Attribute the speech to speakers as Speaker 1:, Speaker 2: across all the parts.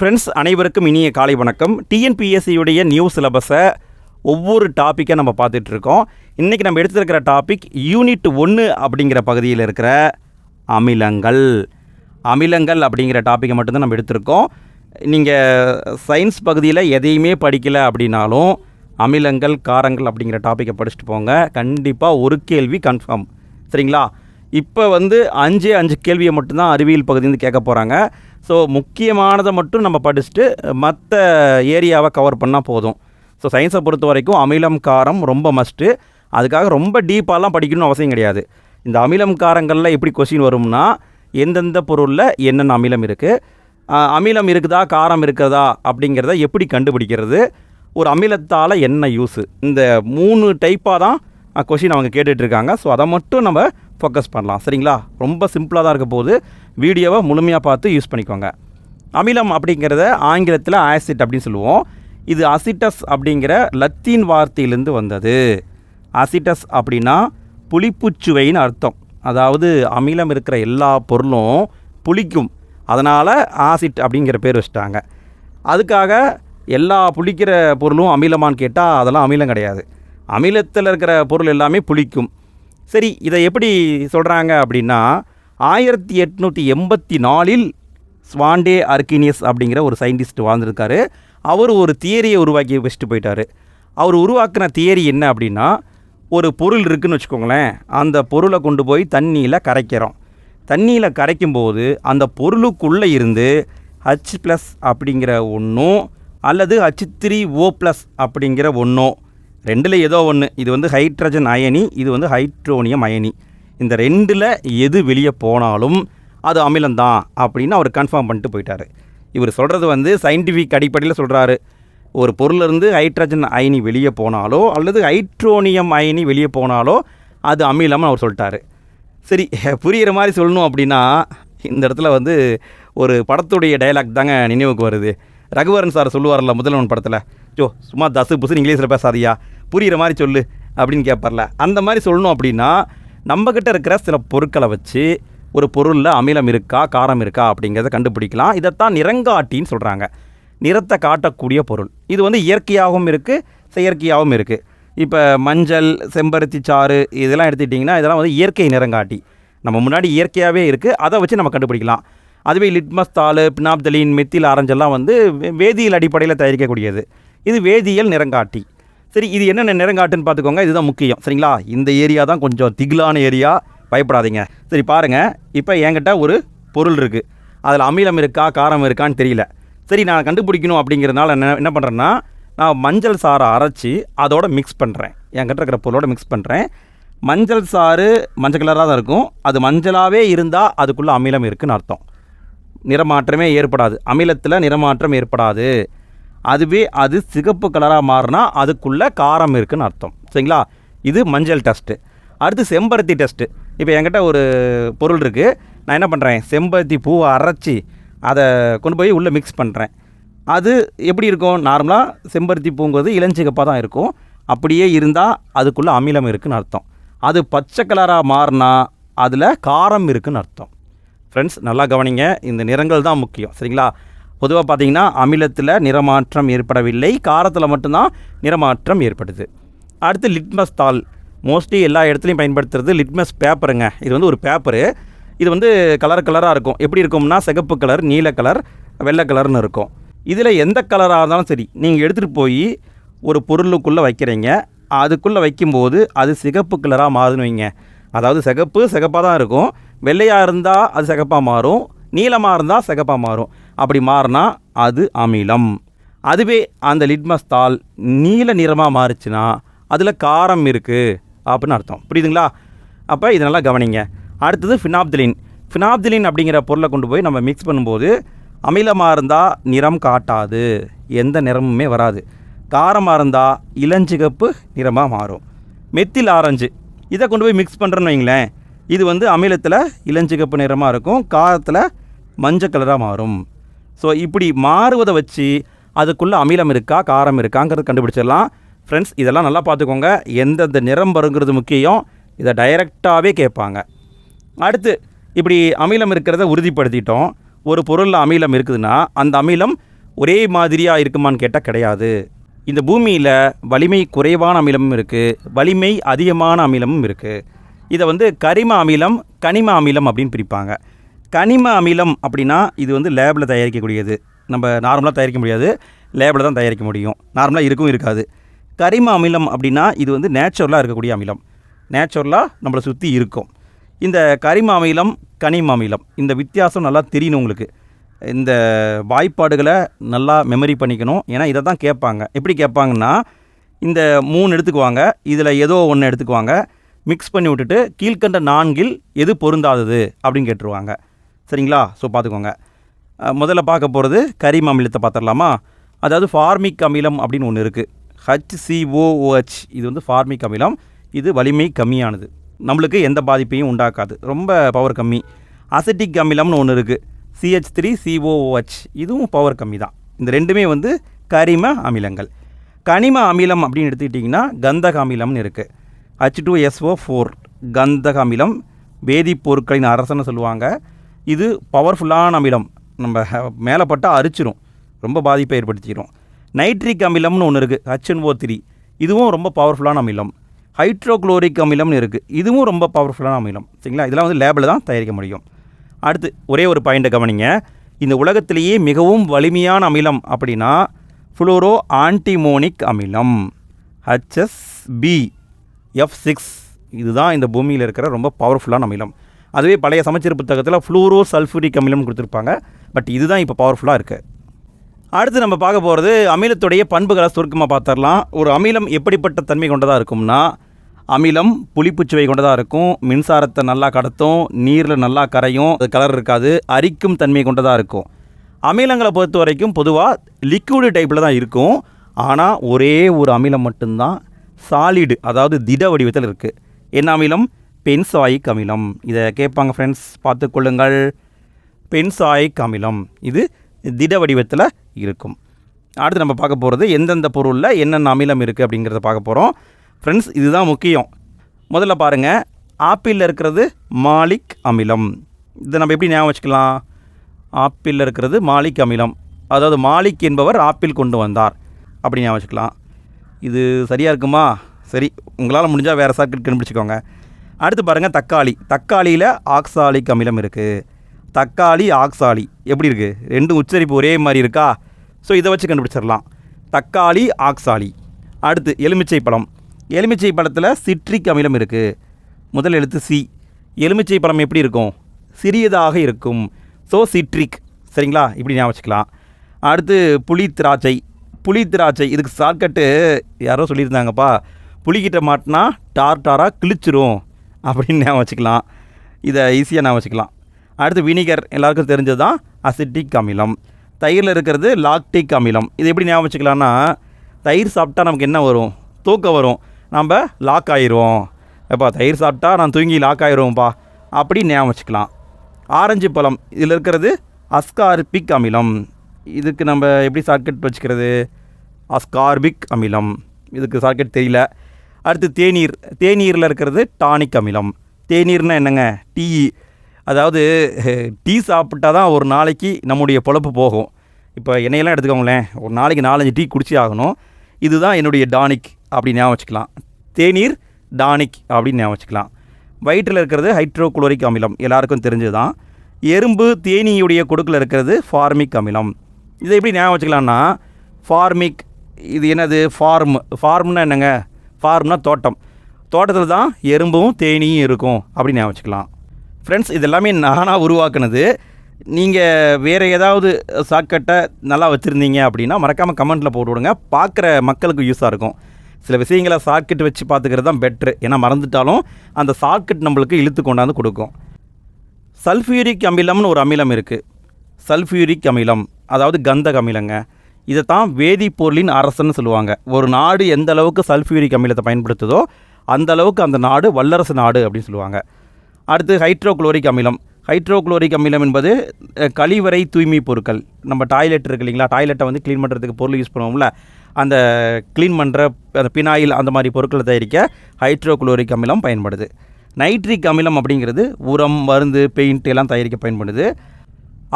Speaker 1: Friends அனைவருக்கும் இனிய காலை வணக்கம். டிஎன்பிஎஸ்சியுடைய நியூ சிலபஸை ஒவ்வொரு டாப்பிக்கை நம்ம பார்த்துட்ருக்கோம் இன்றைக்கி நம்ம எடுத்துருக்கிற டாபிக் யூனிட் ஒன்று அப்படிங்கிற பகுதியில் இருக்கிற அமிலங்கள். அமிலங்கள் அப்படிங்கிற டாப்பிக்கை மட்டும்தான் நம்ம எடுத்திருக்கோம். நீங்கள் சயின்ஸ் பகுதியில் எதையுமே படிக்கலை அப்படின்னாலும் அமிலங்கள் காரங்கள் அப்படிங்கிற டாப்பிக்கை படிச்சுட்டு போங்க. கண்டிப்பாக ஒரு கேள்வி கன்ஃபார்ம் சரிங்களா? இப்போ வந்து அஞ்சு அஞ்சு கேள்வியை மட்டும்தான் அறிவியல் பகுதியிலேருந்து கேட்க போகிறாங்க ஸோ முக்கியமானதை மட்டும் நம்ம படிச்சுட்டு மற்ற ஏரியாவை கவர் பண்ணால் போதும். ஸோ சயின்ஸை பொறுத்த வரைக்கும் அமிலம் காரம் ரொம்ப மஸ்ட்டு அதுக்காக ரொம்ப டீப்பாலாம் படிக்கணும்னு அவசியம் கிடையாது. இந்த அமிலம் காரங்களில் எப்படி கொஸ்டின் வரும்னா எந்தெந்த பொருளில் என்னென்ன அமிலம் இருக்குது அமிலம் இருக்குதா காரம் இருக்கிறதா அப்படிங்கிறத எப்படி கண்டுபிடிக்கிறது? ஒரு அமிலத்தால் என்ன யூஸு இந்த மூணு டைப்பாக தான் கொஷின் அவங்க கேட்டுட்ருக்காங்க ஸோ அதை மட்டும் நம்ம ஃபோக்கஸ் பண்ணலாம். சரிங்களா? ரொம்ப சிம்பிளாக தான் இருக்க போது வீடியோவை முழுமையாக பார்த்து யூஸ் பண்ணிக்கோங்க. அமிலம் அப்படிங்கிறத ஆங்கிலத்தில் ஆசிட் அப்படின்னு சொல்லுவோம். இது அசிட்டஸ் அப்படிங்கிற லத்தீன் வார்த்தையிலேருந்து வந்தது. அசிட்டஸ் அப்படின்னா புளிப்புச்சுவைன்னு அர்த்தம். அதாவது அமிலம் இருக்கிற எல்லா பொருளும் புளிக்கும். அதனால் ஆசிட் அப்படிங்கிற பேர் வச்சிட்டாங்க. அதுக்காக எல்லா புளிக்கிற பொருளும் அமிலமான்னு கேட்டால் அதெல்லாம் அமிலம் கிடையாது. அமிலத்தில் இருக்கிற பொருள் எல்லாமே புளிக்கும். சரி இதை எப்படி சொல்கிறாங்க அப்படின்னா ஆயிரத்தி எட்நூற்றி எண்பத்தி நாலில் ஸ்வாண்டே அர்கினியஸ் அப்படிங்கிற ஒரு சயின்டிஸ்ட் வாழ்ந்திருக்காரு. அவர் ஒரு தியரியை உருவாக்கி வச்சுட்டு போயிட்டார். அவர் உருவாக்கின தியரி என்ன அப்படின்னா ஒரு பொருள் இருக்குதுன்னு வச்சுக்கோங்களேன். அந்த பொருளை கொண்டு போய் தண்ணியில் கரைக்கிறோம். தண்ணியில் கரைக்கும்போது அந்த பொருளுக்குள்ளே இருந்து ஹச் ப்ளஸ் அப்படிங்கிற ஒன்றும் அல்லது ஹச் த்ரீ ஓ ப்ளஸ் அப்படிங்கிற ஒன்றும் ரெண்டில் ஏதோ ஒன்று இது வந்து ஹைட்ரஜன் அயனி இது வந்து ஹைட்ரோனியம் அயனி இந்த ரெண்டில் எது வெளியே போனாலும் அது அமிலம்தான் அப்படின்னு அவர் கன்ஃபார்ம் பண்ணிட்டு போயிட்டார். இவர் சொல்கிறது வந்து சயின்டிஃபிக் அடிப்படையில் சொல்கிறாரு ஒரு பொருளிலிருந்து ஹைட்ரஜன் அயனி வெளியே போனாலோ அல்லது ஹைட்ரோனியம் அயனி வெளியே போனாலோ அது அமிலம்னு அவர் சொல்லிட்டாரு. சரி புரிகிற மாதிரி சொல்லணும் அப்படின்னா இந்த இடத்துல வந்து ஒரு படத்துடைய டைலாக் தாங்க நினைவுக்கு வருது. ரகுவரன் சார் சொல்லுவார்ல முதல்வன் படத்தில் ஜோ சும்மா தசு புசு இங்கிலீஷில் பேசாதியா புரிகிற மாதிரி சொல்லு அப்படின்னு கேட்பார்ல அந்த மாதிரி சொல்லணும் அப்படின்னா நம்மக்கிட்ட இருக்கிற சில பொருட்களை வச்சு ஒரு பொருளில் அமிலம் இருக்கா காரம் இருக்கா அப்படிங்கிறத கண்டுபிடிக்கலாம். இதைத்தான் நிறங்காட்டின்னு சொல்கிறாங்க நிறத்தை காட்டக்கூடிய பொருள். இது வந்து இயற்கையாகவும் இருக்குது செயற்கையாகவும் இருக்குது இப்போ மஞ்சள் செம்பருத்தி சாறு இதெல்லாம் எடுத்துக்கிட்டிங்கன்னா இதெல்லாம் வந்து இயற்கை நிறங்காட்டி. நம்ம முன்னாடி இயற்கையாகவே இருக்குது அதை வச்சு நம்ம கண்டுபிடிக்கலாம். அதுவே லிட்மஸ் தாள் பினாப்தலின் மெத்தில் ஆரஞ்செல்லாம் வந்து வே- வேதியியல் அடிப்படையில் தயாரிக்கக்கூடியது. இது வேதியியல் நிறங்காட்டி. சரி இது என்னென்ன நிறங்காட்டுன்னு பார்த்துக்கோங்க. இதுதான் முக்கியம். சரிங்களா? இந்த ஏரியா தான் கொஞ்சம் திகிலான ஏரியா. பயப்படாதீங்க. சரி பாருங்கள் இப்போ என்கிட்ட ஒரு பொருள் இருக்குது அதில் அமிலம் இருக்கா காரம் இருக்கான்னு தெரியல. சரி நான் கண்டுபிடிக்கணும் அப்படிங்கிறதுனால என்ன என்ன பண்ணுறேன்னா நான் மஞ்சள் சாறை அரைச்சி அதோட மிக்ஸ் பண்ணுறேன் என்கிட்ட இருக்கிற பொருளோட மிக்ஸ் பண்ணுறேன் மஞ்சள் சாறு மஞ்சள் கலராக தான் இருக்கும். அது மஞ்சளாகவே இருந்தால் அதுக்குள்ளே அமிலம் இருக்குதுன்னு அர்த்தம். நிறமாற்றமே ஏற்படாது. அமிலத்தில் நிறமாற்றம் ஏற்படாது. அதுவே அது சிகப்பு கலராக மாறினா அதுக்குள்ளே காரம் இருக்குன்னு அர்த்தம். சரிங்களா? இது மஞ்சள் டெஸ்ட்டு அடுத்து செம்பருத்தி டெஸ்ட்டு இப்போ என்கிட்ட ஒரு பொருள் இருக்குது நான் என்ன பண்ணுறேன் செம்பருத்தி பூவை அரைச்சி அதை கொண்டு போய் உள்ளே மிக்ஸ் பண்ணுறேன் அது எப்படி இருக்கும்? நார்மலாக செம்பருத்தி பூங்கிறது இளஞ்சிகப்பாக தான் இருக்கும். அப்படியே இருந்தால் அதுக்குள்ளே அமிலம் இருக்குன்னு அர்த்தம். அது பச்சை கலராக மாறினா அதில் காரம் இருக்குன்னு அர்த்தம். ஃப்ரெண்ட்ஸ் நல்லா கவனிங்க. இந்த நிறங்கள் தான் முக்கியம். சரிங்களா? பொதுவாக பார்த்தீங்கன்னா அமிலத்தில் நிறமாற்றம் ஏற்படவில்லை. காரத்தில் மட்டும்தான் நிறமாற்றம் ஏற்படுது. அடுத்து லிட்மஸ் தாள். மோஸ்ட்லி எல்லா இடத்துலையும் பயன்படுத்துறது லிட்மஸ் பேப்பருங்க இது வந்து ஒரு பேப்பரு இது வந்து கலர் கலராக இருக்கும். எப்படி இருக்கும்னா சிகப்பு கலர் நீல கலர் வெள்ளை கலர்னு இருக்கும். இதில் எந்த கலராக இருந்தாலும் சரி நீங்கள் எடுத்துகிட்டு போய் ஒரு பொருளுக்குள்ளே வைக்கிறீங்க. அதுக்குள்ளே வைக்கும்போது அது சிகப்பு கலராக மாறுதுன்னு வைங்க. அதாவது சிகப்பு சிகப்பாக தான் இருக்கும். வெள்ளையாக இருந்தால் அது சிகப்பாக மாறும் நீளமாக இருந்தால் சிகப்பாக மாறும். அப்படி மாறினா அது அமிலம். அதுவே அந்த லிட்மஸ் தாள் நீல நிறமாக மாறுச்சுன்னா அதில் காரம் இருக்குது அப்படின்னு அர்த்தம். புரியுதுங்களா? அப்போ இது நல்லா கவனிங்க. அடுத்தது ஃபினாப்திலின். ஃபினாப்திலின் அப்படிங்கிற பொருளை கொண்டு போய் நம்ம மிக்ஸ் பண்ணும்போது அமிலமாக இருந்தால் நிறம் காட்டாது. எந்த நிறமுமே வராது. காரமாக இருந்தால் இளஞ்சிகப்பு நிறமாக மாறும். Methyl orange. இதை கொண்டு போய் மிக்ஸ் பண்ணுறேன்னு வைங்களேன். இது வந்து அமிலத்தில் இளஞ்சிகப்பு நிறமாக இருக்கும். காரத்தில் மஞ்சள் கலராக மாறும். ஸோ இப்படி மாறுவதை வச்சு அதுக்குள்ளே அமிலம் இருக்கா காரம் இருக்காங்கிறது கண்டுபிடிச்சிடலாம். ஃப்ரெண்ட்ஸ் இதெல்லாம் நல்லா பார்த்துக்கோங்க. எந்தெந்த நிறம் வருங்கிறது முக்கியம். இதை டைரெக்டாகவே கேட்பாங்க. அடுத்து இப்படி அமிலம் இருக்கிறத உறுதிப்படுத்திட்டோம். ஒரு பொருளில் அமிலம் இருக்குதுன்னா அந்த அமிலம் ஒரே மாதிரியாக இருக்குமான்னு கேட்டால் கிடையாது. இந்த பூமியில் வலிமை குறைவான அமிலமும் இருக்குது வலிமை அதிகமான அமிலமும் இருக்குது இதை வந்து கரிம அமிலம் கனிம அமிலம் அப்படின்னு பிரிப்பாங்க. கனிம அமிலம் அப்படின்னா இது வந்து லேபில் தயாரிக்கக்கூடியது. நம்ம நார்மலாக தயாரிக்க முடியாது. லேபில் தான் தயாரிக்க முடியும். நார்மலாக இருக்கும் இருக்காது. கரிம அமிலம் அப்படின்னா இது வந்து நேச்சுரலாக இருக்கக்கூடிய அமிலம். நேச்சுரலாக நம்மளை சுற்றி இருக்கும். இந்த கரிம அமிலம் கனிம அமிலம் இந்த வித்தியாசம் நல்லா தெரியணும் உங்களுக்கு. இந்த வாய்ப்பாடுகளை நல்லா மெமரி பண்ணிக்கணும். ஏன்னா இதை தான் கேட்பாங்க. எப்படி கேட்பாங்கன்னா இந்த மூணு எடுத்துக்குவாங்க. இதில் ஏதோ ஒன்று எடுத்துக்குவாங்க. மிக்ஸ் பண்ணி விட்டுட்டு கீழ்கண்ட நான்கில் எது பொருந்தாதது அப்படின்னு கேட்டுருவாங்க. சரிங்களா? ஸோ பார்த்துக்கோங்க. முதல்ல பார்க்க போகிறது கரிம அமிலத்தை பார்த்துடலாமா? அதாவது ஃபார்மிக் அமிலம் அப்படின்னு ஒன்று இருக்குது ஹச்சிஓஓஹெச் இது வந்து ஃபார்மிக் அமிலம். இது வலிமை கம்மியானது. நம்மளுக்கு எந்த பாதிப்பையும் உண்டாக்காது. ரொம்ப பவர் கம்மி. அசிட்டிக் அமிலம்னு ஒன்று இருக்குது சிஹெச் த்ரீ சிஓஓஹெச் இதுவும் பவர் கம்மி தான். இந்த ரெண்டுமே வந்து கரிம அமிலங்கள். கனிம அமிலம் அப்படின்னு எடுத்துக்கிட்டிங்கன்னா கந்தக அமிலம்னு இருக்குது ஹச் டூ எஸ்ஓ ஃபோர் கந்தக அமிலம் வேதிப்பொருட்களின் அரசன்னு சொல்லுவாங்க. இது பவர்ஃபுல்லான அமிலம். நம்ம மேலே பட்டால் அரிச்சிரும். ரொம்ப பாதிப்பை ஏற்படுத்திடும் நைட்ரிக் அமிலம்னு ஒன்று இருக்குது ஹச்என்ஓ த்ரீ இதுவும் ரொம்ப பவர்ஃபுல்லான அமிலம். ஹைட்ரோக்ளோரிக் அமிலம்னு இருக்குது இதுவும் ரொம்ப பவர்ஃபுல்லான அமிலம். சரிங்களா? இதெல்லாம் வந்து லேபில் தான் தயாரிக்க முடியும். அடுத்து ஒரே ஒரு பாயிண்ட்டை கவனிங்க. இந்த உலகத்திலேயே மிகவும் வலிமையான அமிலம் அப்படின்னா ஃப்ளோரோ ஆன்டிமோனிக் அமிலம் ஹச்எஸ்பி எஃப் சிக்ஸ் இதுதான் இந்த பூமியில் இருக்கிற ரொம்ப பவர்ஃபுல்லான அமிலம். அதுவே பழைய சமச்சீர் புத்தகத்தில் ஃப்ளூரோ சல்ஃபூரிக் அமிலம்னு கொடுத்துருப்பாங்க. பட் இதுதான் இப்போ பவர்ஃபுல்லாக இருக்குது அடுத்து நம்ம பார்க்க போகிறது அமிலத்துடைய பண்புகளை சுருக்கமாக பார்த்துடலாம். ஒரு அமிலம் எப்படிப்பட்ட தன்மை கொண்டதாக இருக்கும்னா அமிலம் புளிப்புச்சுவை கொண்டதாக இருக்கும் மின்சாரத்தை நல்லா கடத்தும் நீரில் நல்லா கரையும் அது கலர் இருக்காது அரிக்கும் தன்மை கொண்டதாக இருக்கும். அமிலங்களை பொறுத்த வரைக்கும் பொதுவாக லிக்விடு டைப்பில் தான் இருக்கும். ஆனால் ஒரே ஒரு அமிலம் மட்டும்தான் சாலிடு அதாவது திட வடிவத்தில் இருக்குது என்ன அமிலம்? பென்சாயிக் அமிலம். இதை கேட்பாங்க ஃப்ரெண்ட்ஸ் பார்த்துக்கொள்ளுங்கள் பென்சாயிக் அமிலம். இது திட வடிவத்தில் இருக்கும். அடுத்து நம்ம பார்க்க போகிறது எந்தெந்த பொருளில் என்னென்ன அமிலம் இருக்குது அப்படிங்கிறத பார்க்க போகிறோம் ஃப்ரெண்ட்ஸ் இதுதான் முக்கியம். முதல்ல பாருங்கள் ஆப்பிளில் இருக்கிறது மாலிக் அமிலம். இதை நம்ம எப்படி ஞாபகம் வச்சுக்கலாம்? ஆப்பிளில் இருக்கிறது மாலிக் அமிலம். அதாவது மாலிக் என்பவர் ஆப்பிள் கொண்டு வந்தார். அப்படி ஞாபகம் வச்சுக்கலாம். இது சரியாக இருக்குமா? சரி உங்களால் முடிஞ்சால் வேறு சாக்கெட் கண்டுபிடிச்சிக்கோங்க. அடுத்து பாருங்கள் தக்காளி. தக்காளியில் ஆக்சாலிக் அமிலம் இருக்குது தக்காளி ஆக்சாலி எப்படி இருக்குது ரெண்டும் உச்சரிப்பு ஒரே மாதிரி இருக்கா? ஸோ இதை வச்சு கண்டுபிடிச்சிடலாம். தக்காளி ஆக்சாலி அடுத்து எலுமிச்சை பழம். எலுமிச்சை பழத்தில் சிட்ரிக் அமிலம் இருக்குது முதல் எழுத்து சி எலுமிச்சை பழம் எப்படி இருக்கும்? சிறியதாக இருக்கும். ஸோ சிட்ரிக் சரிங்களா? இப்படி ஞாபகம் வச்சுக்கலாம். அடுத்து புளி திராட்சை. புளி திராட்சை இதுக்கு ஷார்ட்கட்டு யாரோ சொல்லியிருந்தாங்கப்பா புளிக்கிட்ட மாட்டினா டார் டாராக கிழிச்சிரும் அப்படின்னு ஞாபகம் வச்சுக்கலாம். இதை ஈஸியாக ஞாபகம் வச்சுக்கலாம். அடுத்து வினிகர் எல்லாருக்கும் தெரிஞ்சது தான் அசிட்டிக் அமிலம் தயிரில் இருக்கிறது லாக்டிக் அமிலம் இது எப்படி ஞாபகம் வச்சுக்கலாம்னா தயிர் சாப்பிட்டா நமக்கு என்ன வரும்? தூக்கம் வரும். நம்ம லாக் ஆயிடுவோம் எப்பா தயிர் சாப்பிட்டா நான் தூங்கி லாக் ஆயிடுவோம்ப்பா அப்படி ஞாபகம் வச்சுக்கலாம். ஆரஞ்சு பழம் இதில் இருக்கிறது அஸ்கார்பிக் அமிலம் இதுக்கு நம்ம எப்படி ஷார்ட்கட் வச்சுக்கிறது? அஸ்கார்பிக் அமிலம். இதுக்கு ஷார்ட்கட் தெரியல. அடுத்து தேநீர். தேநீரில் இருக்கிறது டானிக் அமிலம். தேநீர்னா என்னங்க? டீ. அதாவது டீ சாப்பிட்டா தான் ஒரு நாளைக்கு நம்முடைய பொழப்பு போகும். இப்போ என்னையெல்லாம் எடுத்துக்கோங்களேன். ஒரு நாளைக்கு நாலஞ்சு டீ குடிச்சே ஆகணும். இதுதான் என்னுடைய டானிக் அப்படி ஞாபகம் வச்சுக்கலாம். தேநீர் டானிக் அப்படின்னு ஞாபகம் வச்சுக்கலாம். வயிற்றில் இருக்கிறது ஹைட்ரோகுளோரிக் அமிலம். எல்லாருக்கும் தெரிஞ்சது தான் எறும்பு தேனீயுடைய கொடுக்கில் இருக்கிறது ஃபார்மிக் அமிலம். இதை எப்படி ஞாபகம் வச்சுக்கலாம்னா ஃபார்மிக் இது என்னது ஃபார்ம் ஃபார்ம்னா என்னங்க? ஃபார்ம்னா தோட்டம். தோட்டத்தில் தான் எறும்பும் தேனியும் இருக்கும் அப்படின்னு ஞாபகம் வச்சுக்கலாம். ஃப்ரெண்ட்ஸ் இது எல்லாமே நானாக உருவாக்குனது. நீங்கள் வேறு ஏதாவது ஷார்ட்கட்டை நல்லா வச்சுருந்தீங்க அப்படின்னா மறக்காமல் கமெண்ட்டில் போட்டு விடுங்க. பார்க்குற மக்களுக்கு யூஸாக இருக்கும். சில விஷயங்களை ஷார்ட்கட் வச்சு பார்த்துக்கிறது தான் பெட்ரு ஏன்னா மறந்துட்டாலும் அந்த ஷார்ட்கட் நம்மளுக்கு இழுத்து கொண்டாந்து கொடுக்கும். சல்ஃபியூரிக் அமிலம்னு ஒரு அமிலம் இருக்குது சல்ஃபியூரிக் அமிலம். அதாவது கந்தக அமிலங்க இதை தான் வேதிப்பொருளின் அரசன்னு சொல்லுவாங்க. ஒரு நாடு எந்த அளவுக்கு சல்ஃபியூரிக் அமிலத்தை பயன்படுத்துதோ அந்த அளவுக்கு அந்த நாடு வல்லரசு நாடு அப்படின்னு சொல்லுவாங்க. அடுத்து ஹைட்ரோக்ளோரிக் அமிலம். ஹைட்ரோக்ளோரிக் அமிலம் என்பது கழிவறை தூய்மை பொருட்கள். நம்ம டாய்லெட் இருக்கு இல்லைங்களா? டாய்லெட்டை வந்து க்ளீன் பண்ணுறதுக்கு பொருள் யூஸ் பண்ணுவோம்ல. அந்த க்ளீன் பண்ணுற அந்த பினாயில் அந்த மாதிரி பொருட்களை தயாரிக்க ஹைட்ரோக்ளோரிக் அமிலம் பயன்படுது. நைட்ரிக் அமிலம் அப்படிங்கிறது உரம் மருந்து பெயிண்ட் எல்லாம் தயாரிக்க பயன்படுது.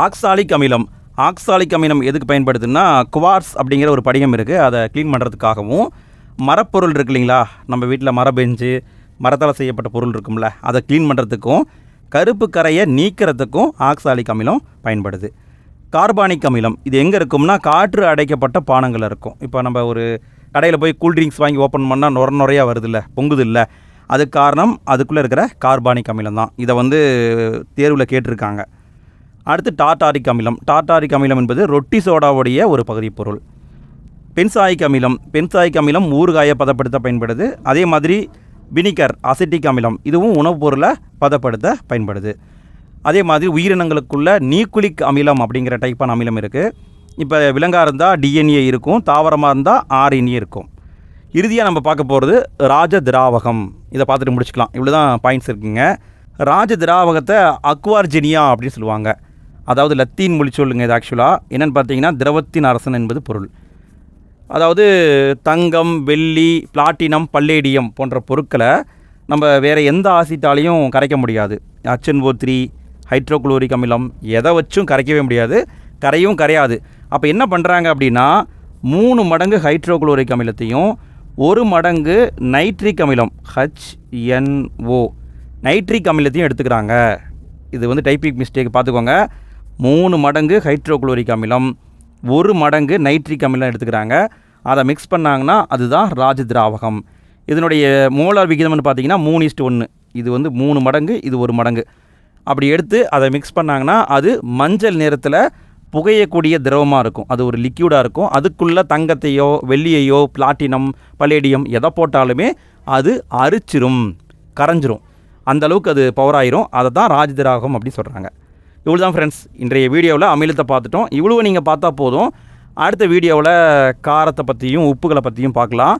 Speaker 1: ஆக்சாலிக் அமிலம். ஆக்சாலிக் அமிலம் எதுக்கு பயன்படுதுன்னா குவார்ஸ் அப்படிங்கிற ஒரு படிகம் இருக்குது அதை க்ளீன் பண்ணுறதுக்காகவும் மரப்பொருள் இருக்கு இல்லைங்களா? நம்ம வீட்டில் மர பெஞ்சு மரத்தால் செய்யப்பட்ட பொருள் இருக்கும்ல அதை க்ளீன் பண்ணுறதுக்கும் கருப்பு கரையை நீக்கிறதுக்கும் ஆக்சாலிக் அமிலம் பயன்படுது. கார்பானிக் அமிலம் இது எங்கே இருக்கும்னா காற்று அடைக்கப்பட்ட பானங்கள் இருக்கும். இப்போ நம்ம ஒரு கடையில் போய் கூல்ட்ரிங்க்ஸ் வாங்கி ஓப்பன் பண்ணால் நுர நுறையாக வருதில்ல பொங்குது இல்லை அதுக்கு காரணம் அதுக்குள்ளே இருக்கிற கார்பானிக் அமிலம் தான். இதை வந்து தேர்வில் கேட்டிருக்காங்க. அடுத்து டாட்டாரிக் அமிலம். டாட்டாரிக் அமிலம் என்பது ரொட்டி சோடாவுடைய ஒரு பகுதி பொருள் பென்சாயிக் அமிலம். பென்சாயிக் அமிலம் ஊறுகாயை பதப்படுத்த பயன்படுது. அதே மாதிரி வினிகர் அசிட்டிக் அமிலம். இதுவும் உணவுப் பொருளை பதப்படுத்த பயன்படுது. அதே மாதிரி உயிரினங்களுக்குள்ள நியூக்ளிக் அமிலம் அப்படிங்கிற டைப்பான அமிலம் இருக்குது இப்போ விலங்காக இருந்தால் டிஎன்ஏ இருக்கும். தாவரமாக இருந்தால் ஆர்என்ஏ இருக்கும். இறுதியாக நம்ம பார்க்க போகிறது ராஜ திராவகம் இதை பார்த்துட்டு முடிச்சுக்கலாம். இவ்வளோ தான் பாயிண்ட்ஸ் இருக்குங்க. ராஜ திராவகத்தை அக்வார்ஜெனியா அப்படின்னு சொல்லுவாங்க. அதாவது லத்தீன் மொழி சொல்லுங்க இது ஆக்சுவலாக என்னென்னு பார்த்தீங்கன்னா திரவத்தின் அரசன் என்பது பொருள். அதாவது தங்கம் வெள்ளி பிளாட்டினம் பல்லேடியம் போன்ற பொருட்களை நம்ம வேறு எந்த ஆசிட்டாலையும் கரைக்க முடியாது. அச்சன் ஓ த்ரீ ஹைட்ரோக்ளோரிக் அமிலம் எதை வச்சும் கரைக்கவே முடியாது. கரையும் கரையாது. அப்போ என்ன பண்ணுறாங்க அப்படின்னா மூணு மடங்கு ஹைட்ரோக்ளோரிக் அமிலத்தையும் ஒரு மடங்கு நைட்ரிக் அமிலம் ஹச்என்ஓ நைட்ரிக் அமிலத்தையும் எடுத்துக்கிறாங்க. இது வந்து டைப்பிக் மிஸ்டேக் பார்த்துக்கோங்க. மூணு மடங்கு ஹைட்ரோக்ளோரிக் அமிலம் ஒரு மடங்கு நைட்ரிக் அமிலம் எடுத்துக்கிறாங்க. அதை மிக்ஸ் பண்ணாங்கன்னா அதுதான் ராஜ திராவகம் இதனுடைய மோலார் விகிதம்னு பார்த்தீங்கன்னா மூணு இஸ்ட் ஒன்று இது வந்து மூணு மடங்கு இது ஒரு மடங்கு. அப்படி எடுத்து அதை மிக்ஸ் பண்ணாங்கன்னா அது மஞ்சள் நிறத்தில் புகையக்கூடிய திரவமாக இருக்கும். அது ஒரு லிக்யூடாக இருக்கும். அதுக்குள்ளே தங்கத்தையோ வெள்ளியையோ பிளாட்டினம் பலேடியம் எதை போட்டாலுமே அது அரிச்சிரும் கரைஞ்சிரும். அந்தளவுக்கு அது பவர் ஆயிரும். அதை தான் ராஜதிராகம் அப்படி சொல்கிறாங்க இவ்வளோ தான் ஃப்ரெண்ட்ஸ் இன்றைய வீடியோவில் அமிலத்தை பார்த்துட்டோம். இவ்வளோ நீங்கள் பார்த்தா போதும். அடுத்த வீடியோவில் காரத்தை பற்றியும் உப்புகளை பற்றியும் பார்க்கலாம்.